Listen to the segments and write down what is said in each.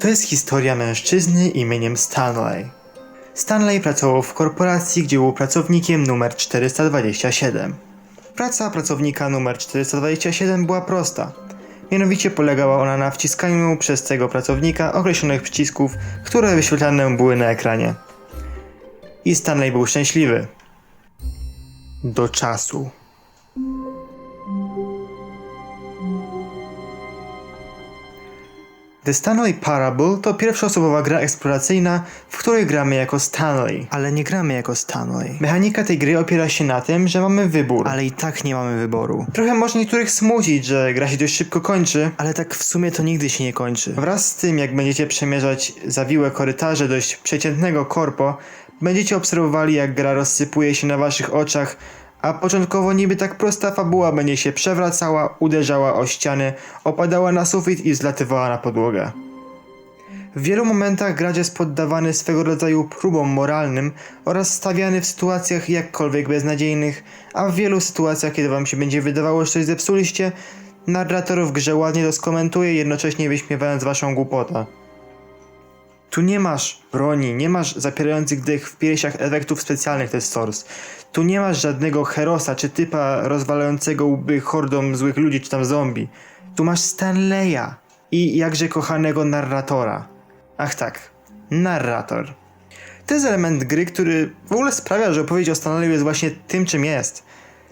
To jest historia mężczyzny imieniem Stanley. Stanley pracował w korporacji, gdzie był pracownikiem numer 427. Praca pracownika numer 427 była prosta. Mianowicie polegała ona na wciskaniu przez tego pracownika określonych przycisków, które wyświetlane były na ekranie. I Stanley był szczęśliwy. Do czasu. The Stanley Parable to pierwszoosobowa gra eksploracyjna, w której gramy jako Stanley, ale nie gramy jako Stanley. Mechanika tej gry opiera się na tym, że mamy wybór, ale i tak nie mamy wyboru. Trochę może niektórych smucić, że gra się dość szybko kończy, ale tak w sumie to nigdy się nie kończy. Wraz z tym, jak będziecie przemierzać zawiłe korytarze dość przeciętnego korpo, będziecie obserwowali, jak gra rozsypuje się na waszych oczach, a początkowo niby tak prosta fabuła będzie się przewracała, uderzała o ściany, opadała na sufit i zlatywała na podłogę. W wielu momentach gracz jest poddawany swego rodzaju próbom moralnym oraz stawiany w sytuacjach jakkolwiek beznadziejnych, a w wielu sytuacjach, kiedy wam się będzie wydawało, że coś zepsuliście, narrator w grze ładnie to skomentuje, jednocześnie wyśmiewając waszą głupotę. Tu nie masz broni, nie masz zapierających dych w piersiach efektów specjalnych to jest Source. Tu nie masz żadnego herosa czy typa rozwalającego łby hordą złych ludzi czy tam zombie. Tu masz Stanleya i jakże kochanego narratora. Ach tak, narrator. To jest element gry, który w ogóle sprawia, że opowieść o Stanleyu jest właśnie tym, czym jest.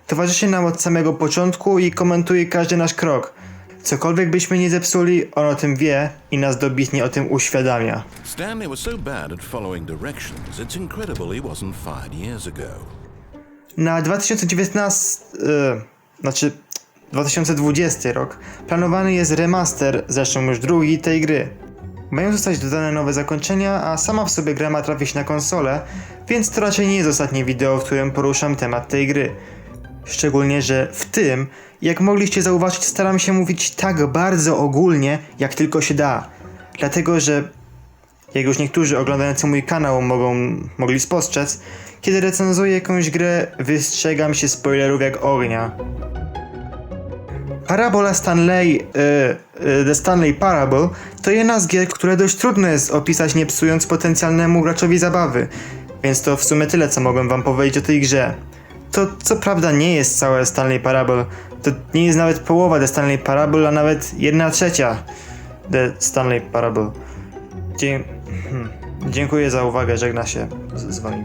Towarzyszy nam od samego początku i komentuje każdy nasz krok. Cokolwiek byśmy nie zepsuli, on o tym wie i nas dobitnie o tym uświadamia. Stanley was so bad at following directions, it's incredible he wasn't fired years ago. Na 2019, e, znaczy 2020 rok, planowany jest remaster, zresztą już drugi, tej gry. Mają zostać dodane nowe zakończenia, a sama w sobie gra ma trafić na konsolę, więc to raczej nie jest ostatnie wideo, w którym poruszam temat tej gry. Szczególnie, że w tym, jak mogliście zauważyć, staram się mówić tak bardzo ogólnie, jak tylko się da. Dlatego, że jak już niektórzy oglądający mój kanał mogą, mogli spostrzec, kiedy recenzuję jakąś grę, wystrzegam się spoilerów jak ognia. Parabola Stanley, e, e, The Stanley Parable, to jedna z gier, które dość trudno jest opisać nie psując potencjalnemu graczowi zabawy, więc to w sumie tyle, co mogłem wam powiedzieć o tej grze. To co prawda nie jest całe Stanley Parable, to nie jest nawet połowa The Stanley Parable, a nawet jedna trzecia The Stanley Parable. Dzie- hmm. Dziękuję za uwagę, żegna się z, z wami.